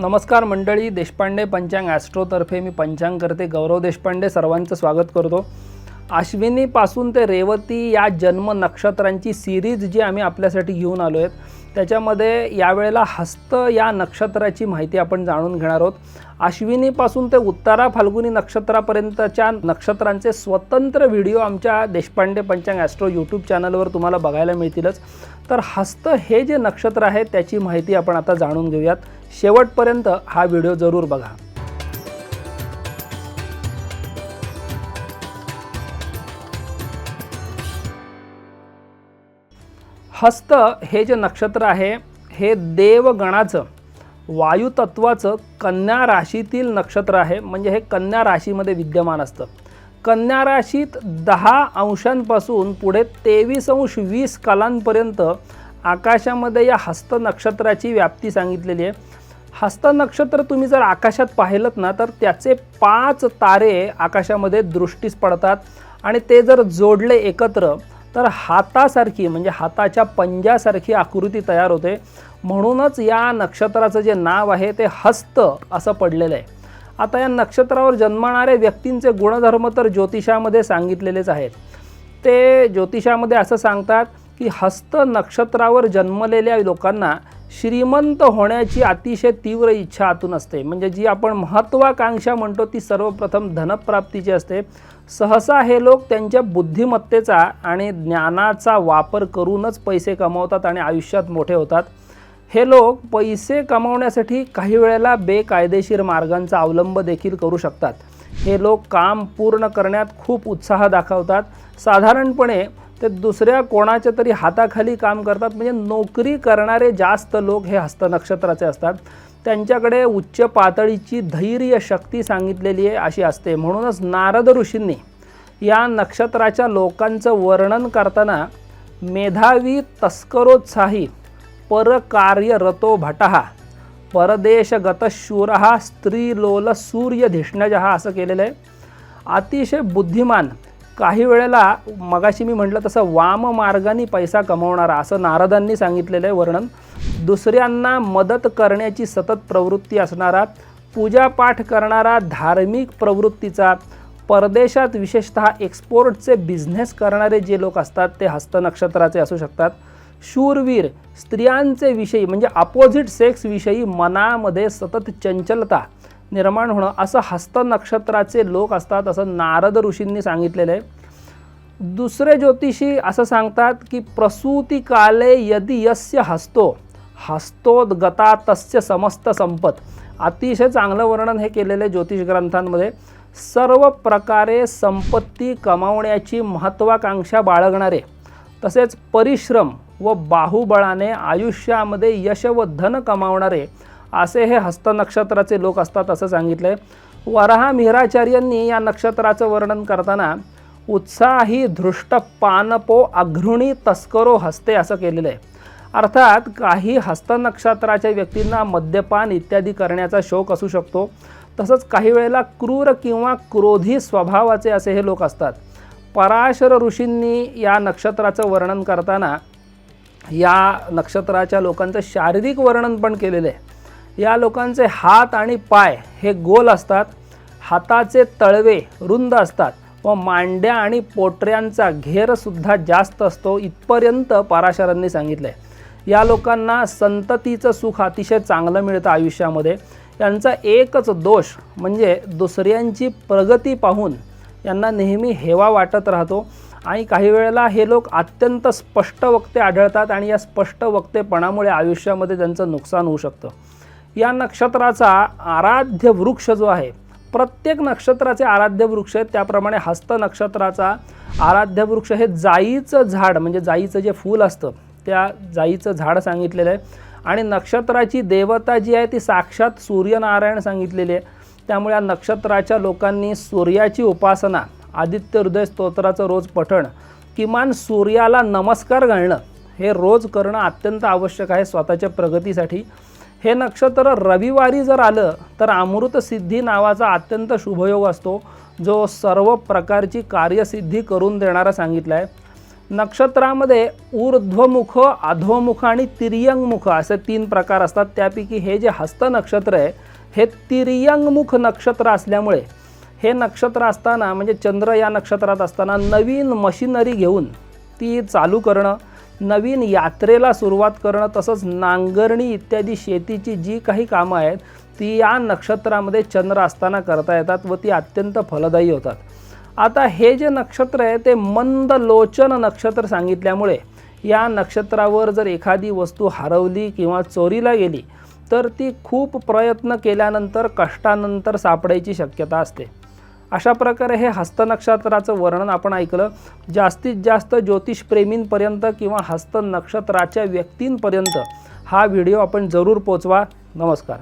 नमस्कार मंडळी देशपांडे पंचांग ॲस्ट्रोतर्फे मी पंचांग करते. गौरव देशपांडे सर्वांचं स्वागत करतो. अश्विनीपासून ते रेवती या जन्म नक्षत्रांची सिरीज जी आम्ही आपल्यासाठी घेऊन आलो आहेत त्याच्यामध्ये यावेळेला हस्त या नक्षत्राची माहिती आपण जाणून घेणार आहोत. अश्विनीपासून ते उत्तरा फाल्गुनी नक्षत्रापर्यंतच्या नक्षत्रांचे स्वतंत्र व्हिडिओ आमच्या देशपांडे पंचांग ॲस्ट्रो यूट्यूब चॅनलवर तुम्हाला बघायला मिळतीलच. तर हस्त हे जे नक्षत्र आहे त्याची माहिती आपण आता जाणून घेऊयात. शेवटपर्यंत हा व्हिडिओ जरूर बघा. हस्त हे जे नक्षत्र आहे हे देवगणाचं वायुतत्वाचं कन्या राशीतील नक्षत्र आहे. म्हणजे हे कन्या राशीमध्ये विद्यमान असतं. कन्या राशीत दहा अंशांपासून पुढे तेवीस अंश वीस कालांपर्यंत आकाशामध्ये या हस्त नक्षत्राची व्याप्ती सांगितलेली आहे. हस्ता नक्षत्र तुम्ही जर आकाशात पाहिलं ना तर त्याचे पाच तारे आकाशामध्ये दृष्टीस पडतात. आणि ते जर जोडले एकत्र तर हातासारखी म्हणजे हाताच्या पंजासारखी आकृती तयार होते. म्हणूनच या नक्षत्राचं जे नाव आहे ते हस्त असं पडलेलं आहे. आता या नक्षत्रावर जन्मणाऱ्या व्यक्तींचे गुणधर्म तर ज्योतिषामध्ये सांगितलेलेच आहेत. ते ज्योतिषामध्ये असं सांगतात की हस्त नक्षत्रावर जन्मलेल्या लोकांना श्रीमंत होण्याची अतिशय तीव्र इच्छा आतून असते. म्हणजे जी आपण महत्त्वाकांक्षा म्हणतो ती सर्वप्रथम धनप्राप्तीची असते. सहसा हे लोक त्यांच्या बुद्धिमत्तेचा आणि ज्ञानाचा वापर करूनच पैसे कमवतात आणि आयुष्यात मोठे होतात. हे लोक पैसे कमावण्यासाठी काही वेळेला बेकायदेशीर मार्गांचा अवलंब देखील करू शकतात. हे लोक काम पूर्ण करण्यात खूप उत्साह दाखवतात. साधारणपणे ते दुसऱ्या कोणाच्या तरी हाताखाली काम करतात. म्हणजे नोकरी करणारे जास्त लोक हे हस्तनक्षत्राचे असतात. त्यांच्याकडे उच्च पातळीची धैर्य शक्ती सांगितलेली आहे अशी असते. म्हणूनच नारद ऋषींनी या नक्षत्राच्या लोकांचं वर्णन करताना मेधावी तस्करोत्साही परकार्यरतो भटहा परदेशगत शूर स्त्रीलोल सूर्य धिष्णाज हा असं केलेलं आहे. अतिशय बुद्धिमान काही वेळेला मगाशी मी म्हटलं तसं वाम मार्गाने पैसा कमवणारा असं नारदांनी सांगितलेलं आहे वर्णन. दुसऱ्यांना मदत करण्याची सतत प्रवृत्ती असणारा पूजापाठ करणारा धार्मिक प्रवृत्तीचा परदेशात विशेषतः एक्सपोर्टचे बिझनेस करणारे जे लोक असतात ते हस्तनक्षत्राचे असू शकतात. शूरवीर स्त्रियांचे विषयी म्हणजे अपोजिट सेक्सविषयी मनामध्ये सतत चंचलता निर्माण होणं असं हस्त नक्षत्राचे लोक असतात असं नारद ऋषींनी सांगितलेलं आहे. दुसरे ज्योतिषी असं सांगतात की प्रसूती काले यदि यस्य हस्तो हस्तोद्गता तस्य समस्त संपत. अतिशय चांगलं वर्णन हे केलेलं आहे ज्योतिष ग्रंथांमध्ये. सर्व प्रकारे संपत्ती कमावण्याची महत्त्वाकांक्षा बाळगणारे तसेच परिश्रम व बाहुबळाने आयुष्यामध्ये यश व धन कमावणारे असे हे हस्त नक्षत्राचे लोक असतात असं सांगितलं आहे वराहा मिहिराचार्यांनी या नक्षत्राचं वर्णन करताना उत्साही धृष्ट पानपो अघृणी तस्करो हस्ते असं केलेलं आहे अर्थात काही हस्त नक्षत्राच्या व्यक्तींना मद्यपान इत्यादी करण्याचा शौक असू शकतो. तसंच काही वेळेला क्रूर किंवा क्रोधी स्वभावाचे असे हे लोक असतात. पराशर ऋषींनी या नक्षत्राचं वर्णन करताना या नक्षत्राच्या लोकांचं शारीरिक वर्णन पण केलेलं आहे या लोकांचे हात आणि पाय हे गोल असतात हाताचे तळवे रुंद असतात व मांड्या आणि पोटऱ्यांचा घेरसुद्धा जास्त असतो इथपर्यंत पाराशरांनी सांगितलं आहे या लोकांना संततीचं सुख अतिशय चांगलं मिळतं आयुष्यामध्ये. यांचा एकच दोष म्हणजे दुसऱ्यांची प्रगती पाहून यांना नेहमी हेवा वाटत राहतो आणि काही वेळेला हे लोक अत्यंत स्पष्ट वक्ते आढळतात आणि या स्पष्ट वक्तेपणामुळे आयुष्यामध्ये त्यांचं नुकसान होऊ शकतं. या नक्षत्राचा आराध्य वृक्ष जो आहे प्रत्येक नक्षत्राचे आराध्य वृक्ष आहेत त्याप्रमाणे हस्त नक्षत्राचा आराध्य वृक्ष हे जाईचं झाड म्हणजे जाईचं जे फूल असतं त्या जाईचं झाड सांगितलेलं आहे. आणि नक्षत्राची देवता जी आहे ती साक्षात सूर्यनारायण सांगितलेली आहे. त्यामुळे या नक्षत्राच्या लोकांनी सूर्याची उपासना आदित्य हृदय स्तोत्राचं रोज पठण किमान सूर्याला नमस्कार घालणं हे रोज करणं अत्यंत आवश्यक आहे स्वतःच्या प्रगतीसाठी. हे नक्षत्र रविवारी जर आलं तर अमृतसिद्धी नावाचा अत्यंत शुभयोग असतो जो सर्व प्रकारची कार्यसिद्धी करून देणारा सांगितला आहे नक्षत्रामध्ये ऊर्ध्वमुख अधोमुख आणि तिर्यंगमुख असे तीन प्रकार असतात. त्यापैकी हे जे हस्त नक्षत्र आहे हे तिर्यंगमुख नक्षत्र असल्यामुळे हे नक्षत्र असताना म्हणजे चंद्र या नक्षत्रात असताना नवीन मशिनरी घेऊन ती चालू करणं नवीन यात्रेला सुरुवात करणं तसंच नांगरणी इत्यादी शेतीची जी काही कामं आहेत ती या नक्षत्रामध्ये चंद्र असताना करता येतात व ती अत्यंत फलदायी होतात. आता हे जे नक्षत्र आहे ते मंद लोचन नक्षत्र सांगितल्यामुळे या नक्षत्रावर जर एखादी वस्तू हरवली किंवा चोरीला गेली तर ती खूप प्रयत्न केल्यानंतर कष्टानंतर सापडायची शक्यता असते. अशा प्रकारे हे हस्तनक्षत्राचं वर्णन आपण ऐकलं. जास्तीत जास्त ज्योतिषप्रेमींपर्यंत किंवा हस्तनक्षत्राच्या व्यक्तींपर्यंत हा व्हिडिओ आपण जरूर पोचवा. नमस्कार.